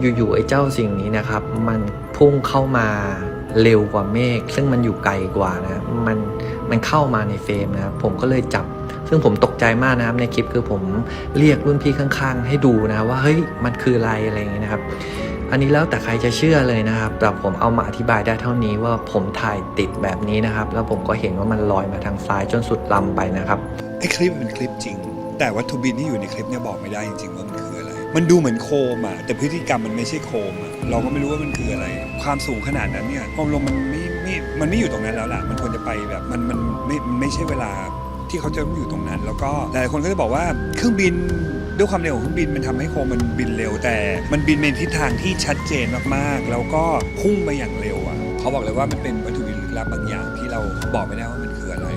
อยู่ๆไอ้เจ้าสิ่งนี้นะครับ มันพุ่งเข้ามาเร็วกว่าเมฆซึ่งมันอยู่ไกลกว่านะมันมันเข้ามาในเฟรมนะครับผมก็เลยจับ ซึ่งผมตกใจมากนะครับในคลิปคือผมเรียกรุ่นพี่ข้างๆ ให้ดูนะว่าเฮ้ยมันคืออะไรอะไรอย่างเงี้ยนะครับ อันนี้แล้วแต่ใครจะเชื่อเลยนะครับ แต่ผมเอามาอธิบายได้เท่านี้ว่าผมถ่ายติดแบบนี้นะครับ แล้วผมก็เห็นว่ามันลอยมาทางซ้ายจนสุดลำไปนะครับไอ้คลิปเป็นคลิปจริง แต่วัตถุบินที่อยู่ในคลิปเนี่ยบอกไม่ได้จริงๆว่ามันคืออะไร มันดูเหมือนโคมอะแต่พฤติกรรมมันไม่ใช่โคมอะเราก็ไม่รู้ว่ามันคืออะไร ความสูงขนาดนั้นเนี่ยความลมมันไม่ไม่มันไม่อยู่ตรงนั้นแล้วล่ะ มันควรจะไปแบบมันมันไม่มันไม่ใช่เวลาที่เขาจะอยู่ตรงนั้น แล้วก็หลายคนก็จะบอกว่าเครื่องบินด้วยความเร็วของเครื่องบินมันทำให้โคมมันบินเร็วแต่ มันบินในทิศทางที่ชัดเจนมากๆ แล้วก็พุ่งไปอย่างเร็วอะเขาบอกเลยว่ามันเป็นวัตถุบินลึกลับบางอย่างที่เราบอกไม่ได้ว่ามันคืออะไร